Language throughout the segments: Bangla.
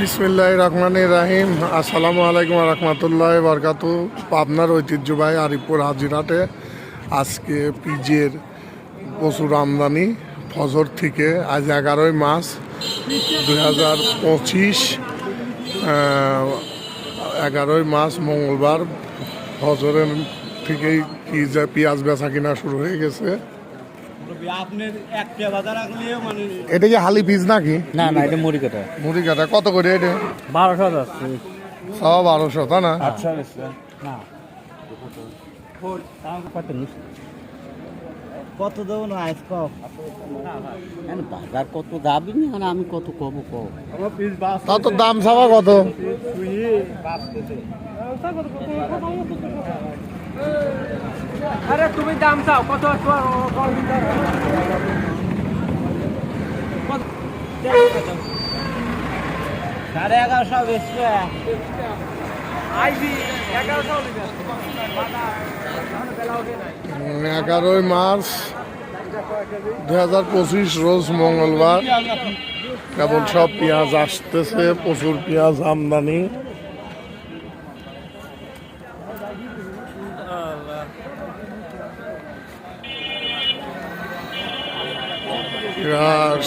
বিসমিল্লাহ রহমান রাহিম। আসসালামু আলাইকুম রহমতুল্লাহ বরকাতু। পাবনার ঐতিহ্যবাহী আরিপুর হাজিরাটে আজকে পিজের প্রচুর আমদানি। ফজর থেকে আজ এগারোই মাস দুই হাজার পঁচিশ এগারোই মাস মঙ্গলবার ফজরের থেকেই পিজা পেঁয়াজ বেচা কিনা শুরু হয়ে গেছে। এটা কি হালি পিস নাকি? না না এটা মুড়ি কাটা। মুড়ি কাটা। কত করে এটা? বারোশো যাচ্ছে সব বারোশো তা না? আচ্ছা না। কত কত দেবো না আইস কম। বাজার কত যাবি না আমি কত কব কব তা তো দাম ছাড়া কত? আরে তুমি দাম চাও কত সাড়ে এগারোশো বেশি এগারোই মার্চ দুই হাজার পঁচিশ রোজ মঙ্গলবার। কেবল সব পেঁয়াজ আসতেছে প্রচুর পেঁয়াজ আমদানি।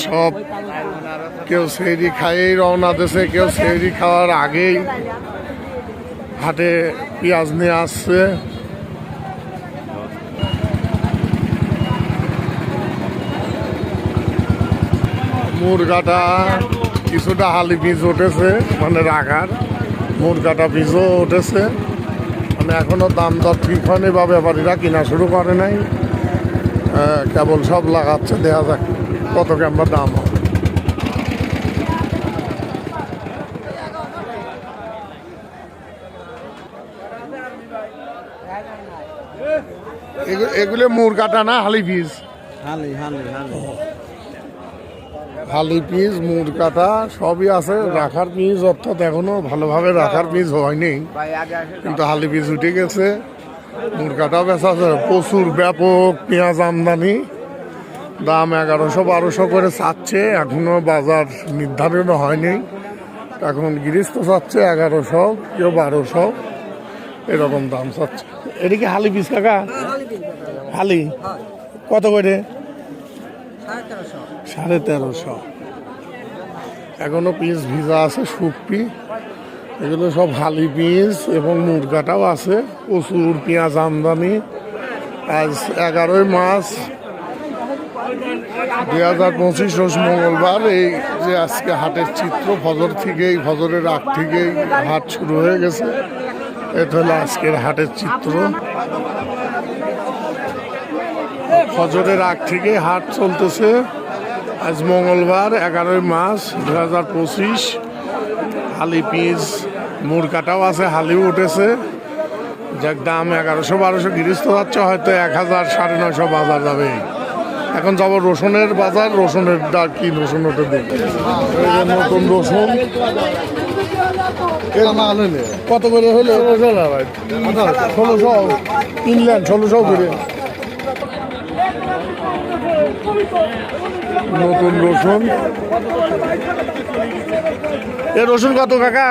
সব কেউ সেহরি খাইয়েই রওনা দেশে কেউ সেহরি খাওয়ার আগেই হাটে পেঁয়াজ নিয়ে আসছে। মুরগাটা কিছুটা হালি বীজ উঠেছে মানে রাখার মুরগাটা বীজও উঠেছে। মানে এখনও দাম দর ঠিক হয়নি বা ব্যাপারীরা কিনা শুরু করে নাই। কেবল সব লাগাচ্ছে দেখা যাক। কত কেমন দাম? হয় এগু- এগুলো মুরগাটা না হালি বীজ হালি হালি হালি। হালি পিস মুর কাটা সবই আছে রাখার পিস অর্থাৎ এখনও ভালোভাবে রাখার পিস হয়নি। কিন্তু হালি পিস উঠে গেছে মুর কাটাও বেচা আছে প্রচুর ব্যাপক পেঁয়াজ আমদানি। দাম এগারোশো বারোশো করে চাচ্ছে এখনও বাজার নির্ধারণ হয়নি। এখন গৃহস্থ চাচ্ছে এগারোশো কেউ বারোশো এরকম দাম চাচ্ছে। এটা কি হালি পিস কাকা? হালি কত করে? সাড়ে তেরোশো। এখনও পিস ভিজা আছে শুকপি এগুলো সব হালি পিস এবং মুরগাটাও আছে প্রচুর পেঁয়াজ আমদানি। আজ এগারোই মাস দুই হাজার পঁচিশ রোজ মঙ্গলবার এই যে আজকে হাটের চিত্র, ফজর থেকেই, ফজরের আগ থেকেই হাট শুরু হয়ে গেছে। এটা হলো আজকের হাটের চিত্র। ফজরের আগ থেকে হাট চলতেছে। আজ মঙ্গলবার, এগারোই মাস দু হাজার পঁচিশ। হালি পিস মুরকাটাও আছে, হালিও উঠেছে। যার দাম এগারোশো বারোশো গৃহস্থ যাচ্ছে, হয়তো এক হাজার, সাড়ে নশো বাজার যাবে। এখন যাব রসুনের বাজার রসুনের ডাক কি রসুন ওটা দেখি এই নতুন রসুন। কত করে হলো? ষোলোশো কিনলেন ষোলোশো করে। নতুন রসুন। এ রসুন কত কাকা?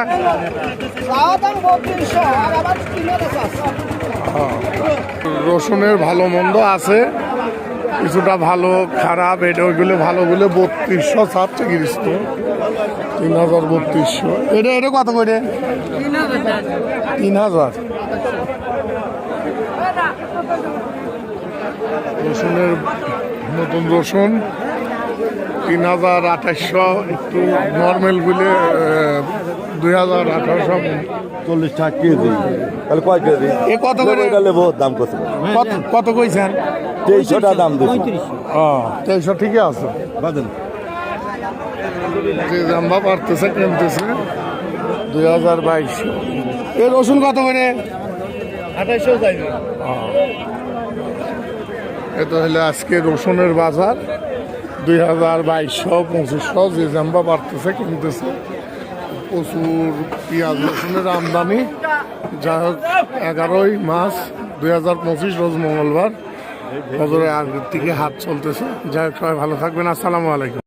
রসুনের ভালো মন্দ আছে। কিছুটা ভালো, খারাপ, এটা ওইগুলো ভালোগুলো বত্রিশশো ছাড়ছে গ্রীষ্ম তিন হাজার বত্রিশশো। এটা এটা কত করে? তিন হাজার। রসুনের নতুন রসুন। তিন হাজার আঠাশশো একটু নর্মাল বলে দুই হাজার আঠারোশো চল্লিশ টাকা কেজি। তাহলে কয় কেজি? এ কত করে? গেলে বহুত দাম কত কত কত কইছেন? তেইশশো টাকা দাম দিচ্ছি ও তেইশশো ঠিকই আছে। বাদেন যে জাম্বা পারতেছে কিনতেছে দুই হাজার বাইশশো। এ রসুন কত করে? আঠাশশো চাইবে এটা হলো আজকে রসুনের বাজার। দুই হাজার বাইশশো পঁচিশশো যে জাম্বা বাড়তেছে, কিনতেছে। প্রচুর পেঁয়াজ, রসুনের আমদানি। যা হোক, এগারোই মাস দুই হাজার পঁচিশ, রোজ মঙ্গলবার। ফজরের আগের থেকে হাত চলতেছে। যাই হোক, সবাই ভালো থাকবেন। আসসালামু আলাইকুম।